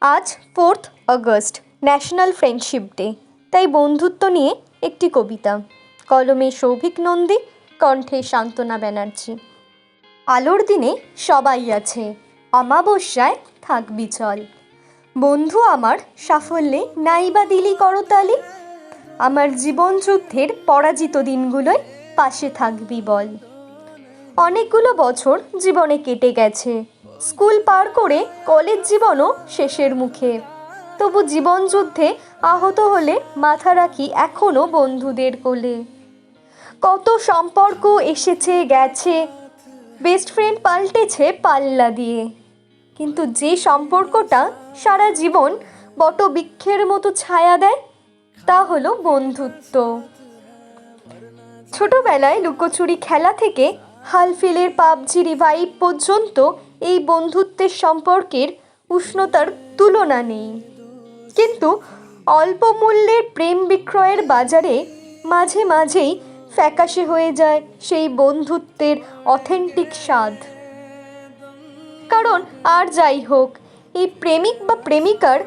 আজ fourth August, national friendship day. তাই বন্ধুত্ব নিয়ে একটি কবিতা। কলমে সৌভিক নন্দী, কণ্ঠে সান্ত্বনা ব্যানার্জি। আলোর দিনে সবাই আছে, অমাবস্যায় থাকবি চল। বন্ধু আমার সাফল্যে নাইবা দিলি করতালি। আমার জীবন যুদ্ধের পরাজিত দিনগুলোয় পাশে থাকবি বল। অনেকগুলো বছর জীবনে কেটে গেছে স্কুল পার করে কলেজ জীবনও শেষের মুখে। তবু জীবন যুদ্ধে আহত হলে মাথা রাখি এখনও বন্ধুদের কোলে। কত সম্পর্ক এসেছে, গেছে বেস্ট ফ্রেন্ড পাল্টেছে পাল্লা দিয়ে। কিন্তু যে সম্পর্কটা সারা জীবন বটবৃক্ষের মতো ছায়া দেয়, তা হলো বন্ধুত্ব। ছোটবেলায় লুকোচুরি খেলা থেকে হালফিলের পাবজি রিভাইভ পর্যন্ত এই বন্ধুত্বের সম্পর্কের উষ্ণতার তুলনা নেই। কিন্তু অল্প মূল্যের প্রেম বিক্রয়ের বাজারে মাঝে মাঝেই ফ্যাকাশে হয়ে যায় সেই বন্ধুত্বের অথেন্টিক স্বাদ। কারণ আর যাই হোক, এই প্রেমিক বা প্রেমিকার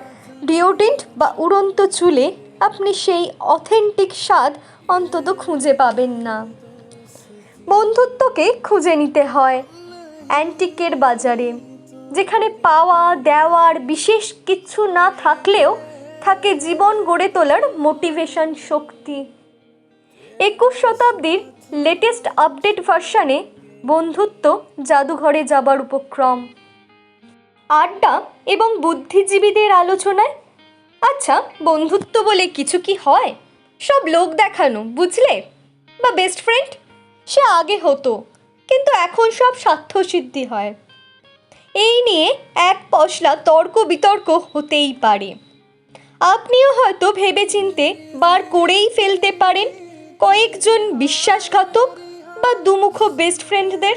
ডিওডেন্ট বা উড়ন্ত চুলে আপনি সেই অথেন্টিক স্বাদ অন্তত খুঁজে পাবেন না। বন্ধুত্বকে খুঁজে নিতে হয়। অ্যান্টিকের বাজারে, যেখানে পাওয়া, দেওয়ার বিশেষ কিছু না থাকলেও থাকে জীবন গড়ে তোলার মোটিভেশন শক্তি। একুশ শতাব্দীর লেটেস্ট আপডেট ভার্সানে বন্ধুত্ব জাদুঘরে যাবার উপক্রম। আড্ডা এবং বুদ্ধিজীবীদের আলোচনায় আচ্ছা বন্ধুত্ব বলে কিছু কি হয়? সব লোক দেখানো, বুঝলে? বা বেস্ট ফ্রেন্ড সে আগে হতো। কিন্তু এখন সব স্বার্থসিদ্ধি হয়। এই নিয়ে এক পশলা তর্ক বিতর্ক হতেই পারে। আপনিও হয়তো ভেবেচিন্তে বার করেই ফেলতে পারেন কয়েকজন বিশ্বাসঘাতক বা দুমুখ বেস্ট ফ্রেন্ডদের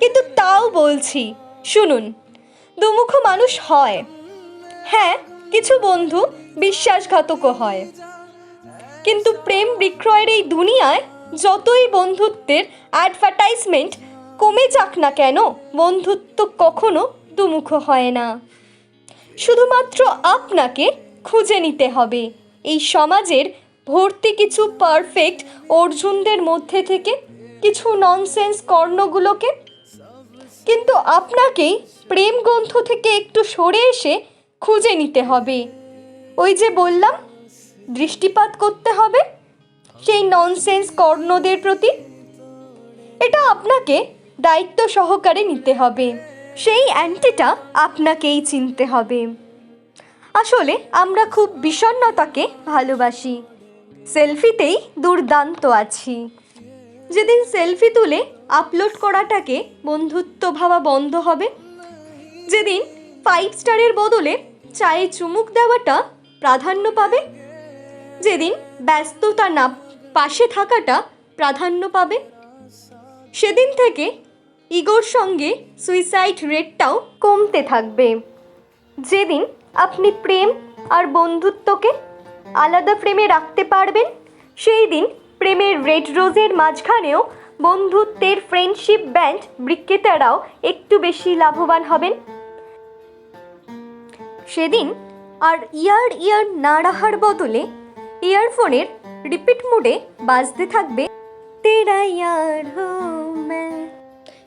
কিন্তু তাও বলছি, শুনুন, দুমুখ মানুষ হয়। হ্যাঁ কিছু বন্ধু বিশ্বাসঘাতকও হয়। কিন্তু প্রেম বিক্রয়ের এই দুনিয়ায় যতই বন্ধুত্বের অ্যাডভার্টাইজমেন্ট কমে যাক না কেন, বন্ধুত্ব কখনো দুমুখ হয় না। শুধুমাত্র আপনাকে খুঁজে নিতে হবে। এই সমাজের ভর্তি কিছু পারফেক্ট অর্জুনদের মধ্যে থেকে কিছু ননসেন্স কর্ণগুলোকে কিন্তু আপনাকেই প্রেম গ্রন্থ থেকে একটু সরে এসে খুঁজে নিতে হবে। ওই যে বললাম, দৃষ্টিপাত করতে হবে সেই ননসেন্স কর্ণদের প্রতি? এটা আপনাকে দায়িত্ব সহকারে নিতে হবে। সেই অ্যান্টিটা আপনাকেই চিনতে হবে। আসলে আমরা খুব বিষণ্ণতাকে ভালোবাসি। সেলফিতেই দুর্দান্ত আছি। যেদিন সেলফি তুলে আপলোড করাটাকে বন্ধুত্ব ভাবা বন্ধ হবে, যেদিন ফাইভ স্টারের বদলে চায়ে চুমুক দেওয়াটা প্রাধান্য পাবে, যেদিন ব্যস্ততা না পাশে থাকাটা প্রাধান্য পাবে। সেদিন থেকে ইগোর সঙ্গে সুইসাইড রেটটাও কমতে থাকবে। যেদিন আপনি প্রেম আর বন্ধুত্বকে আলাদা ফ্রেমে রাখতে পারবেন, সেই দিন প্রেমের রেড রোজের মাঝখানেও বন্ধুত্বের ফ্রেন্ডশিপ ব্যান্ড বিক্রেতারাও একটু বেশি লাভবান হবেন। সেদিন আর ইয়ার ইয়ার না রাখার বদলে ইয়ারফোনের রিপিট মোডে বাজতে থাকবে, তেরা ইয়ার হো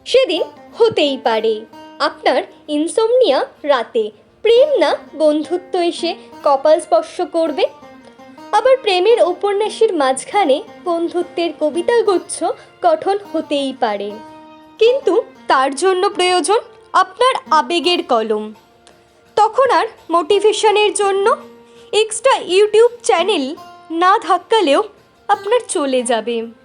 সেদিন হতেই পারে। আপনার ইনসোমনিয়া রাতে প্রেম না বন্ধুত্ব এসে কপাল স্পর্শ করবে? আবার প্রেমের উপন্যাসের মাঝখানে বন্ধুত্বের কবিতা গুচ্ছ গঠন হতেই পারে। কিন্তু তার জন্য প্রয়োজন আপনার আবেগের কলম। তখন আর মোটিভেশনের জন্য এক্সট্রা ইউটিউব চ্যানেল না ধাক্কালেও আপনার চলে যাবে।